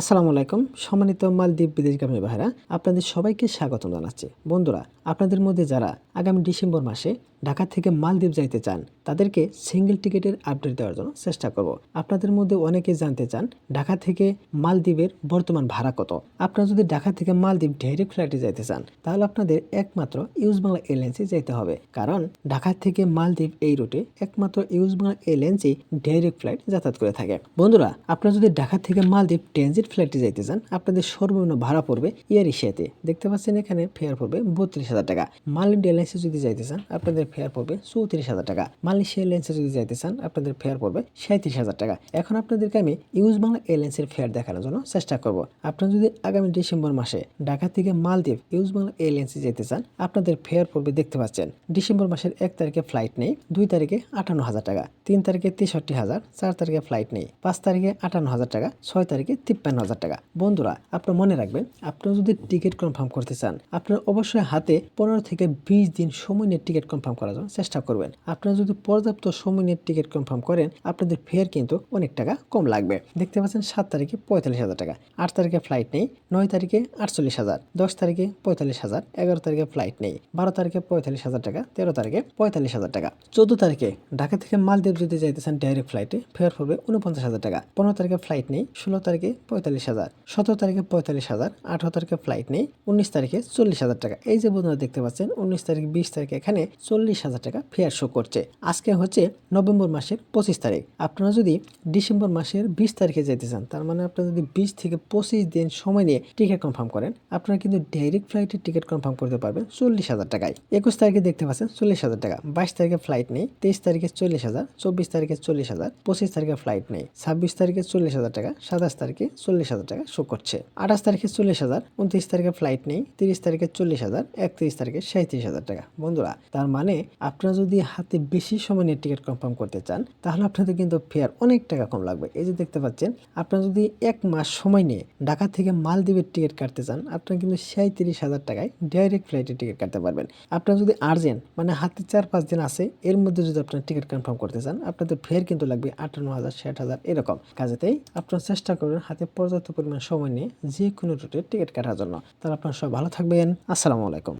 আসসালামু আলাইকুম। সম্মানিত মালদ্বীপ বিদেশ বিদেশগামী ভাইরা, আপনাদের সবাইকে স্বাগতম জানাচ্ছি। বন্ধুরা, আপনাদের মধ্যে যারা আগামী ডিসেম্বর মাসে ঢাকা থেকে মালদ্বীপ যাইতে চান, তাদেরকে সিঙ্গেল টিকিটের আপডেট দেওয়ার জন্য চেষ্টা করব। আপনাদের মধ্যে অনেকে জানতে চান, ঢাকা থেকে মালদ্বীপের বর্তমান ভাড়া কত। আপনারা যদি ঢাকা থেকে মালদ্বীপ ডাইরেক্ট ফ্লাইটে যাইতে চান, তাহলে আপনাদের একমাত্র ইউজ বাংলা এয়ারলাইন্সে যেতে হবে। কারণ ঢাকা থেকে মালদ্বীপ এই রুটে একমাত্র ইউজ বাংলা এয়ারলাইন্সই ডাইরেক্ট ফ্লাইট যাতায়াত করে থাকে। বন্ধুরা, আপনারা যদি ঢাকা থেকে মালদ্বীপ ট্রানজিট ফ্লাইটে যাইতে চান, আপনাদের সর্বনিম্ন ভাড়া পড়বে এয়ার এশিয়াতে দেখতে পাচ্ছেন এখানে ফেয়ার পড়বে বত্রিশ হাজার টাকা। মালদ্বীপ এয়ারলাইন্সে যদি যাইতে চান, আপনাদের ফেয়ার পড়বে চৌত্রিশ হাজার টাকা। মালয়েশিয়া এয়ারলাইন্সে যদি যাইতে চান, আপনাদের ফেয়ার পড়বে সাঁত্রিশ হাজার টাকা। এখন আপনাদেরকে আমি ইউজ বাংলা এয়ারলাইন্সের ফেয়ার দেখানোর জন্য চেষ্টা করব। আপনারা যদি আগামী ডিসেম্বর মাসে ঢাকা থেকে মালদ্বীপ ইউজ বাংলা এয়ারলাইন্সে যেতে চান, আপনাদের ফেয়ার পড়বে দেখতে পাচ্ছেন, ডিসেম্বর মাসের এক তারিখে ফ্লাইট নেই, দুই তারিখে আটান্ন হাজার টাকা, তিন তারিখে তেষট্টি হাজার, চার তারিখে ফ্লাইট নেই, পাঁচ তারিখে আটান্ন হাজার টাকা, ছয় তারিখে তিপ্পান্ন হাজার টাকা। বন্ধুরা, আপনার মনে রাখবেন, আপনারা যদি টিকিট কনফার্ম করতে চান, আপনার অবশ্যই হাতে পনেরো থেকে বিশ দিন সময় নিয়ে টিকিট কনফার্ম করার জন্য চেষ্টা করবেন। আপনারা যদি পর্যাপ্ত সময় নিয়ে টিকিট কনফার্ম করেন, আপনাদের ফেয়ার কিন্তু অনেক টাকা কম লাগবে। দেখতে পাচ্ছেন, সাত তারিখে পঁয়তাল্লিশ হাজার টাকা, আট তারিখে ফ্লাইট নেই, নয় তারিখে আটচল্লিশ হাজার, দশ তারিখে পঁয়তাল্লিশ হাজার, এগারো তারিখে ফ্লাইট নেই, বারো তারিখে পঁয়তাল্লিশ হাজার টাকা, তেরো তারিখে পঁয়তাল্লিশ হাজার টাকা। চোদ্দ তারিখে ঢাকা থেকে মালদ্বীপ যদি যাইতেছেন ডাইরেক্ট ফ্লাইটে ফেয়ার পড়বে উনপঞ্চাশ হাজার টাকা, পনেরো তারিখে ফ্লাইট নেই, ষোলো তারিখে পঁয়তাল্লিশ হাজার, সতেরো তারিখে পঁয়তাল্লিশ হাজার, আঠারো তারিখে ফ্লাইট নেই, উনিশ তারিখে চল্লিশ হাজার টাকা। এই যে বন্ধুরা দেখতে পাচ্ছেন, উনিশ তারিখ, বিশ তারিখে এখানে চল্লিশ হাজার টাকা ফেয়ার শো করছে। আজকে হচ্ছে নভেম্বর মাসের পঁচিশ তারিখ। আপনারা যদি ডিসেম্বর মাসের বিশ তারিখে যেতে চান, তার মানে আপনারা যদি বিশ থেকে পঁচিশ দিন সময় নিয়ে টিকিট কনফার্ম করেন, আপনারা কিন্তু ডাইরেক্ট ফ্লাইটের টিকিট কনফার্ম করতে পারবেন চল্লিশ হাজার টাকায়। একুশ তারিখে দেখতে পাচ্ছেন চল্লিশ হাজার টাকা। বাইশ তারিখে ফ্লাইট নেই, তেইশ তারিখে চল্লিশ হাজার, চব্বিশ তারিখে চল্লিশ হাজার, পঁচিশ তারিখে ফ্লাইট নেই, ছাব্বিশ তারিখে চল্লিশ হাজার টাকা, সাতাশ তারিখে চল্লিশ হাজার টাকা শো করছে। আঠাশ তারিখে চল্লিশ হাজার, উনত্রিশ তারিখে ফ্লাইট নেই, তিরিশ তারিখে চল্লিশ হাজার, একত্রিশ তারিখে সাঁত্রিশ হাজার টাকা। বন্ধুরা, তার মানে আপনারা যদি হাতে বেশি সময় নিয়ে টিকিট কনফার্ম করতে চান, তাহলে আপনাদের কিন্তু ফেয়ার অনেক টাকা কম লাগবে। এই যে দেখতে পাচ্ছেন, আপনারা যদি এক মাস সময় নিয়ে ঢাকা থেকে মালদ্বীপের টিকিট কাটতে চান, আপনারা কিন্তু সাঁত্রিশ হাজার টাকায় ডাইরেক্ট ফ্লাইটের টিকিট কাটতে পারবেন। আপনারা যদি আর্জেন্ট মানে হাতে চার পাঁচ দিন আছে, এর মধ্যে যদি আপনার টিকিট কনফার্ম করতে চান, আপনাদের ফেয়ার কিন্তু লাগবে আটান্ন হাজার, ষাট হাজার, এরকম। কাজেতেই আপনারা চেষ্টা করবেন হাতে পর্যাপ্ত পরিমাণ সময় নিয়ে যে কোনো রুটের টিকিট কাটার জন্য। তাহলে আপনারা সব ভালো থাকবেন। আসসালামু আলাইকুম।